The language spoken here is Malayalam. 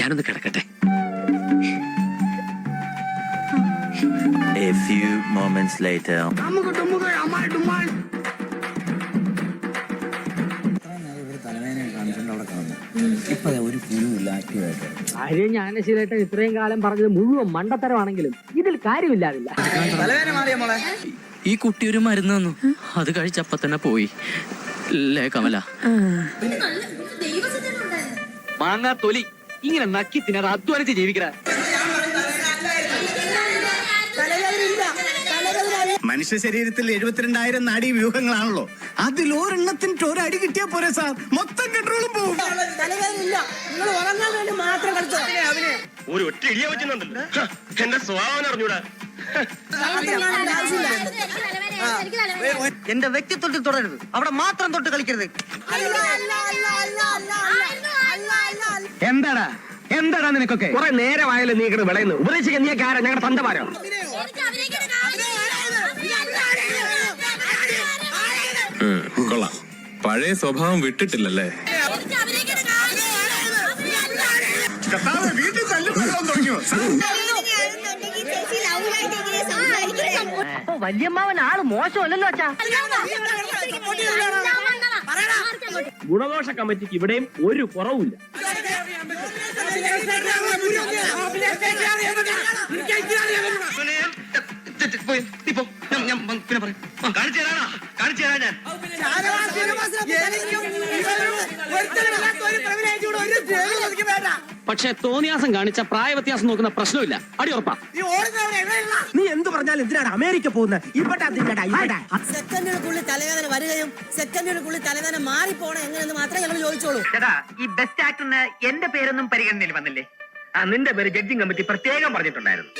ഞാനൊന്ന് കിടക്കട്ടെ. A few moments later. ഇത്രയും കാലം പറഞ്ഞത് മുഴുവൻ മണ്ടത്തരമാണെങ്കിലും ഇതിൽ കാര്യമില്ലാതില്ല. ഈ കുട്ടി ഒരു മരുന്ന് തന്നു. അത് കഴിച്ചപ്പ തന്നെ പോയി. ലേ കമല? മാങ്ങാ തൊലി. ഇങ്ങനെ നക്കി തിന്നാറ് അധ്വാനിച്ച് ജീവിക്കണ. മനുഷ്യ ശരീരത്തിൽ എഴുപത്തിരണ്ടായിരം നാഡീ വ്യൂഹങ്ങളാണല്ലോ. അതിൽ ഒരെണ്ണത്തിന് ഒരടി കിട്ടിയാൽ കിട്ടിയാ പോരെ സാർ. മൊത്തം കൺട്രോളും പോകും ഒരു ഒറ്റ ഇടിയ വെച്ചിട്ടുണ്ടല്ലോ ഹ, എന്റെ സ്വഭാവം അറിഞ്ഞൂടാ. എന്റെ വ്യക്തിത്വത്തിൽ തുടരരുത് അവിടെ മാത്രം തൊട്ട് കളിക്കരുത്. എന്താടാ എന്താടാ നിനക്കൊക്കെ കുറെ നേരമായാലും നീ ഇങ്ങനെ വിളയുന്നു ഉപദേശിക്കാൻ നീ ആരാ ഞങ്ങളുടെ തന്തമാരോ കൊള്ളാം പഴയ സ്വഭാവം വിട്ടിട്ടില്ലല്ലേ വല്യമ്മാവൻ ആൾ മോശമല്ലല്ലോ അച്ഛാ ഗുണദോഷ കമ്മിറ്റിക്ക് ഇവിടെയും ഒരു കുറവുമില്ല. ഞാൻ- ഞാൻ പിന്നെ പറയാം കാണിച്ചു തരാടാ. കാണിച്ചു തരാ ഞാൻ. പക്ഷെ തോന്നിയാസം കാണിച്ച പ്രായ വ്യത്യാസം നോക്കുന്ന പ്രശ്നമില്ല. അടി ഉറപ്പാ. നീ എന്ത് പറഞ്ഞാലും എന്തിനാണ് അമേരിക്ക പോകുന്നത് ഇവിടെ ഇവിടെ. സെക്കൻഡുകൾക്കുള്ളിൽ തലവേദന വരികയും സെക്കൻഡുകൾക്കുള്ളിൽ തലവേദന മാറിപ്പോണം എങ്ങനെയെന്ന് മാത്രമേ ഞങ്ങൾ ചോദിച്ചോളൂ. ചേട്ടാ ഈ ബെസ്റ്റ് ആക്ടറിന് എന്റെ പേരൊന്നും പരിഗണനയിൽ വന്നില്ലേ? ആ നിന്റെ പേര് ജഡ്ജിങ് കമ്മിറ്റി പ്രത്യേകം പറഞ്ഞിട്ടുണ്ടായിരുന്നു.